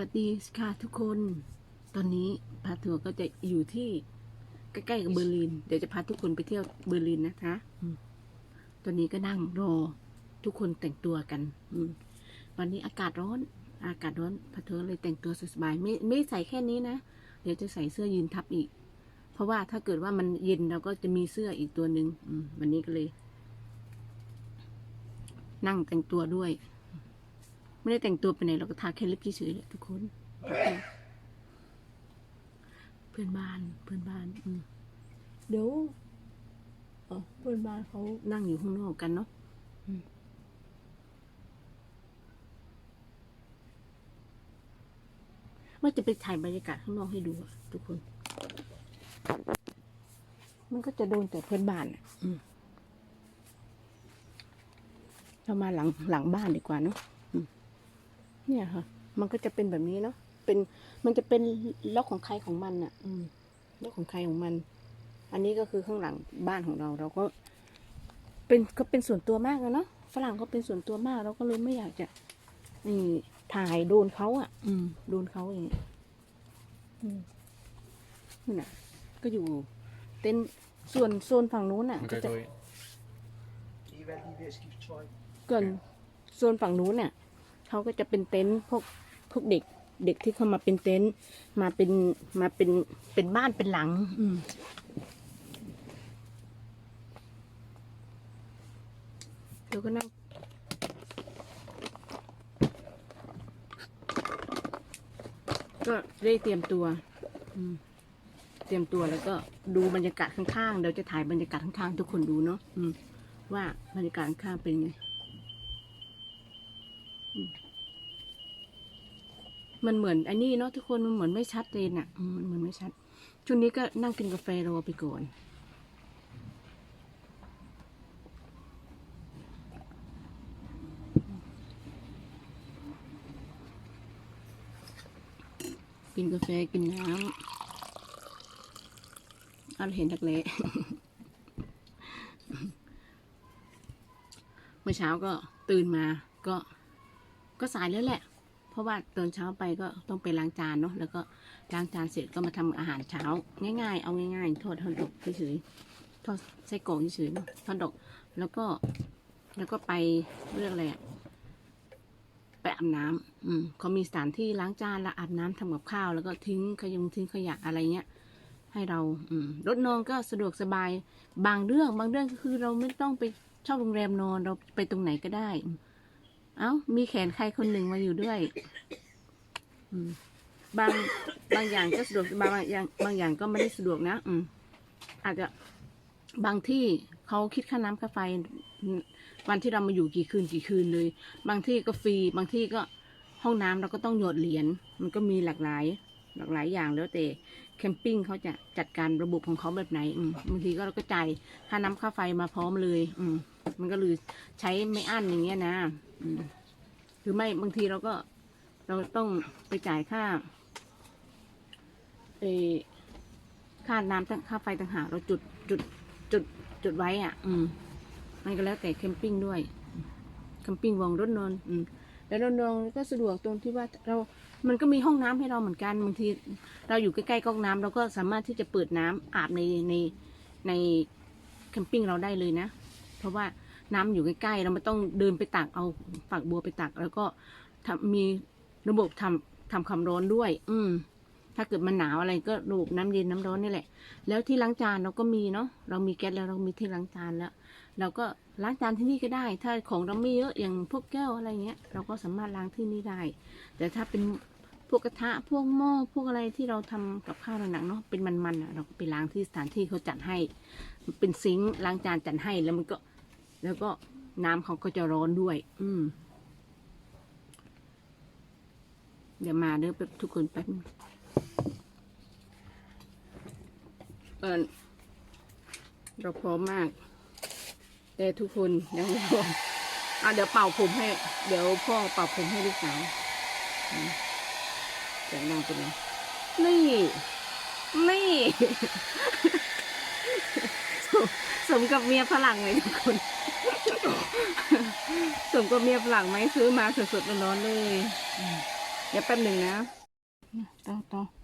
วัสดีค่ะทุกคน ตอนนี้พาทัวร์ก็จะอยู่ที่ใกล้ๆกับเบอร์ลิน เดี๋ยวจะพาทุกคนไปเที่ยวเบอร์ลินนะคะอืมตอนนี้ก็นั่งรอทุกคนแต่งตัวกันอืมวันนี้อากาศร้อน อากาศร้อนพาทัวร์เลยแต่งตัวสบายๆไม่ไม่ใส่แค่นี้นะ เดี๋ยวจะใส่เสื้อยืนทับอีก เพราะว่าถ้าเกิดว่ามันเย็นเราก็จะมีเสื้ออีกตัวหนึ่งอืมวันนี้ก็เลย นั่งแต่งตัวด้วย ไม่ได้แต่งตัวไปไหนเราก็ทาแค่ลิปเฉยๆแหละทุกคน เพื่อนบ้าน เพื่อนบ้านอืมเดี๋ยวเพื่อนบ้านเขานั่งอยู่ข้างนอกกันเนาะมว่าจะไปถ่ายบรรยากาศข้างนอกให้ดูอะทุกคน มันก็จะโดนแต่เพื่อนบ้านอะเรามาหลังหลังบ้านดีกว่าเนาะ เนี่ยค่ะ มันก็จะเป็นแบบนี้เนาะ เป็น มันจะเป็นล็อกของใครของมันอะ อืมล็อกของใครของมัน อันนี้ก็คือข้างหลังบ้านของเรา เราก็ เป็นก็เป็นส่วนตัวมากเลยเนาะ ฝรั่งก็เป็นส่วนตัวมาก เราก็เลยไม่อยากจะนี่ถ่ายโดนเขาอะ อืม โดนเขาอย่างเงี้ยอืมนี่นน่ะ ก็อยู่ เต็นท์ส่วนโซนฝั่งนู้นอะ ก็ Oké, จะ doei. Die werd die whisky try. เกินโซนฝั่งนู้นเนี่ย เขาก็จะเป็นเต็นท์พวกพวกเด็กเด็กที่เข้ามาเป็นเต็นท์มาเป็นมาเป็นเป็นบ้านเป็นหลัง อืมเดี๋ยวก็นั่งก็ได้เตรียมตัวเตรียมตัวแล้วก็ดูบรรยากาศข้างๆ เดี๋ยวจะถ่ายบรรยากาศข้างๆ ทุกคนดูเนาะว่าบรรยากาศข้างเป็นไงอื มันเหมือนอันนี้เนาะทุกคนมันเหมือนไม่ชัดเจนอะมันเหมือนไม่ชัดช่วงนี้ก็นั่งกินกาแฟรอไปก่อนกินกาแฟกินน้ำเอาเห็นทักเละเมื่อเช้าก็ตื่นมาก็ก็สายแล้วแหละ ราะว่าตอนเช้าไปก็ต้องไปล้างจานเนาะแล้วก็ล้างจานเสร็จก็มาทำอาหารเช้า ง่าย ๆ เอาง่ายๆทอดทอดดอกเฉยๆทอดไส้กรอกเฉยๆทอดดอกแล้วก็แล้วก็ไปเรื่องอะไรอะไปอาบน้ำอืมเขามีสถานที่ล้างจานแล้วอาบน้ำทำกับข้าว แล้วก็ทิ้งขยงทิ้งขยะอะไรเงี้ย ให้เรา อืมรถนอนก็สะดวกสบาย บางเรื่อง บางเรื่องก็คือเราไม่ต้องไปเช่าโรงแรมนอน เราไปตรงไหนก็ได้ เอ้า มีแขนใครคนหนึ่งมาอยู่ด้วยบางบางอย่างก็สะดวกบางอย่างบางอย่างก็ไม่ได้สะดวกนะ อืม อาจจะบางที่เขาคิดค่าน้ำค่าไฟ วันที่เรามาอยู่กี่คืนกี่คืนเลย บางที่ก็ฟรี บางที่ก็ห้องน้ำเราก็ต้องหยดเหรียญมันก็มีหลากหลาย หลากหลายอย่างแล้วแต่ แคมปิ้งเขาจะจัดการระบบของเขาแบบไหนอืมบางทีก็เราก็จ่ายค่าน้ำค่าไฟมาพร้อมเลย อืมมันก็เลยใช้ไม่อั้นอย่างเงี้ยนะอืมหรือไม่บางทีเราก็เราต้องไปจ่ายค่าเออค่าน้ำต่างค่าไฟต่างหากเราจุดจุดจุดจุดไว้อะ อืมมันก็แล้วแต่แคมปิ้งด้วยแคมปิ้งวงรถนอน อืมแล้วรถนอนก็สะดวกตรงที่ว่าเรา มันก็มีห้องน้ำให้เราเหมือนกันบางทีเราอยู่ใกล้ๆก๊อกน้ำเราก็สามารถที่จะเปิดน้ำอาบในในในแคมปิ้งเราได้เลยนะ เพราะว่าน้ำอยู่ใกล้ๆเราไม่ต้องเดินไปตักเอาฝักบัวไปตัก แล้วก็ทำมีระบบทำทำความร้อนด้วย อืม ถ้าเกิดมันหนาวอะไรก็ระบบน้ำเย็นน้ำร้อนนี่แหละ แล้วที่ล้างจานเราก็มีเนาะเรามีแก๊สแล้วเรามีที่ล้างจานแล้วเราก็ล้างจานที่นี่ก็ได้ ถ้าของเราไม่เยอะอย่างพวกแก้วอะไรเงี้ย เราก็สามารถล้างที่นี่ได้ แต่ถ้าเป็น พวกกระทะพวกหม้อพวกอะไรที่เราทำกับข้าวหนักๆเนาะเป็นมันๆเราก็ไปล้างที่สถานที่เขาจัดให้ เป็นซิงค์ล้างจานจัดให้แล้วมันก็ แล้วก็น้ำเขาก็จะร้อนด้วย อืม เดี๋ยวมาเด้อแป๊บทุกคนแป๊บเออเราพร้อมมาก แต่ทุกคนยังไม่พร้อมอะเดี๋ยวเป่าผมให้ เดี๋ยวพ่อเป่าผมให้ลูกสาว เสียงดังไปเลยนี่ นี่สมสมกับเมียฝรั่งเลยทุกคน สมกับเมียฝรั่งไหมซื้อมาสดๆร้อนๆเลยอืมเดี๋ยวแป๊บหนึ่งนะต่อต่อ Se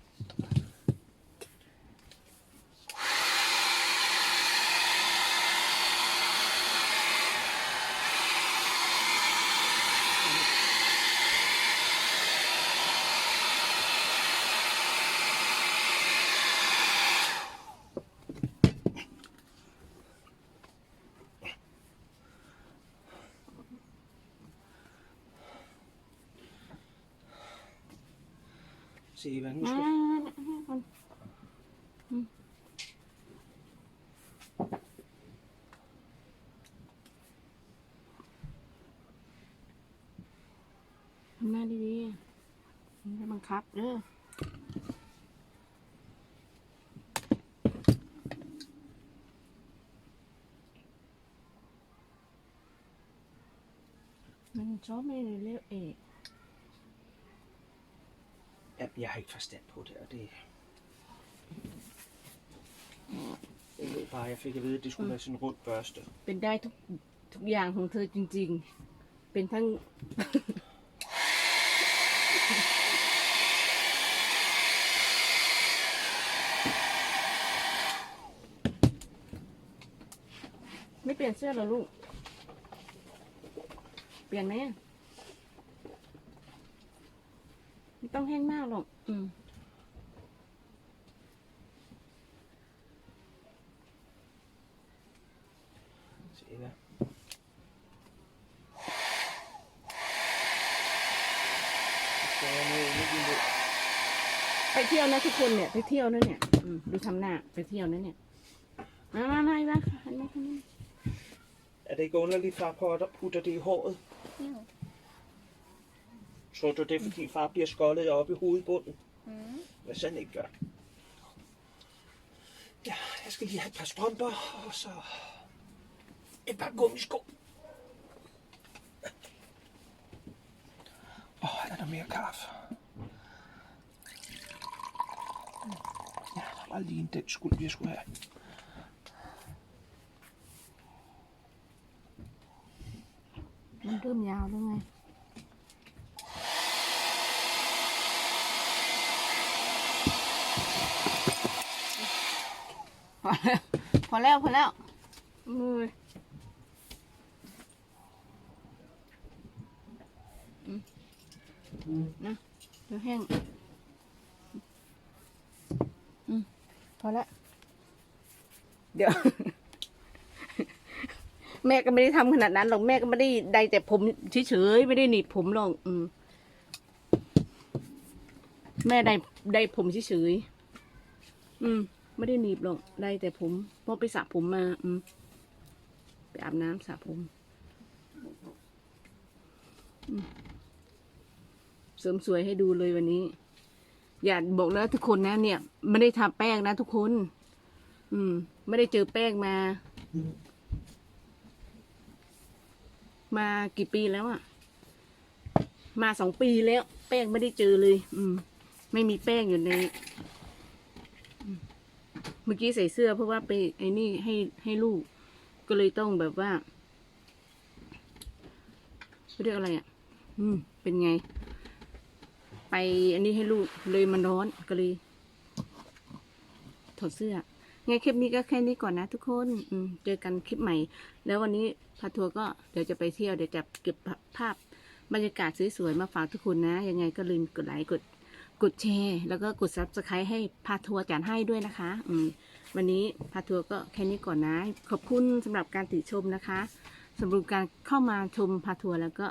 hvad nu มา skal ให้คนอืมทำหน้าดีๆไม่ได้บังคับเด้อมันชอบไม่เรียกเอก Ja, jeg har ikke forstand på det, og det... Jeg ved bare, jeg fik at vide, at det skulle være sådan en rund børste. เป็นได้ทุกทุกอย่างของเธอจริง ๆ เป็นทั้ง ไม่เปลี่ยนเสื้อเหรอลูก เปลี่ยนไหมอะ ไม่ต้องแห้งมากหรอก อืม Se hvad. Så er jeg nede midt i det. ไปเที่ยวนะทุกคนเนี่ยไปเที่ยวนะเนี่ยอืมดูทำหน้าไปเที่ยวนะเนี่ย มามามาอีกแล้วหันมาทางนี้ Er det ikke underligt, far Potter putter det i håret? Jo. Tror du, det er fordi far bliver skoldet op i hovedbunden? Mm. Hvad sådan ikke gør. Ja, jeg skal lige have et par strømper, og så et par gummisko. Åh, oh, er der mere kaffe? Ja, der var lige en den skuld, jeg skulle have. Mình cứ nhào luôn ยาวแล้วไงพอแล้วพอแล้วมืออืมนะเดี๋ยวแห้งอืมพอแล้วเดี๋ยว แม่ก็ไม่ได้ทำขนาดนั้นหรอกแม่ก็ไม่ได้ใดแต่ผมเฉยๆไม่ได้หนีบผมหรอกอืมแม่ใดใดผมเฉยๆอืม ไม่ได้หนีบหรอกใดแต่ผมเพราไปสระผมมา อืมไปอาบน้ำสระผมเสริมสวยให้ดูเลยวันนี้ อย่าบอกแล้วทุกคนนะเนี่ย ไม่ได้ทาแป้งนะทุกคน อืม ไม่ได้เจอแป้งมา มากี่ปีแล้วอะมาสองปีแล้ว แป้งไม่ได้เจอเลย อืม ไม่มีแป้งอยู่ใน เมื่อกี้ใส่เสื้อเพราะว่าไปไอ้นี่ให้ให้ลูก ก็เลยต้องแบบว่าเรียกอะไรอะ อืม เป็นไง ไปอันนี้ให้ลูกเลยมันร้อนก็เลยถอดเสื้อไงคลิปนี้ก็แค่นี้ก่อนนะทุกคน อืม เจอกันคลิปใหม่ แล้ววันนี้พาทัวร์ก็เดี๋ยวจะไปเที่ยวเดี๋ยวจะเก็บภาพบรรยากาศสวยๆมาฝากทุกคนนะ ยังไงก็ลืมกดไลค์กด กดแชร์ แล้วก็กดซับสไครต์ให้พาทัวร์จัดให้ด้วยนะคะ อืมวันนี้พาทัวร์ก็แค่นี้ก่อนนะ ขอบคุณสำหรับการติชมนะคะสำหรับการเข้ามาชมพาทัวร์แล้วก็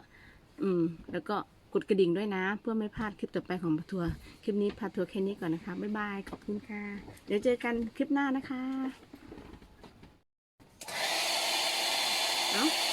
อืม แล้วก็กดกระดิ่งด้วยนะ เพื่อไม่พลาดคลิปต่อไปของพาทัวร์คลิปนี้พาทัวร์แค่นี้ก่อนนะคะบ๊ายบายขอบคุณค่ะ เดี๋ยวเจอกันคลิปหน้านะคะเอ้า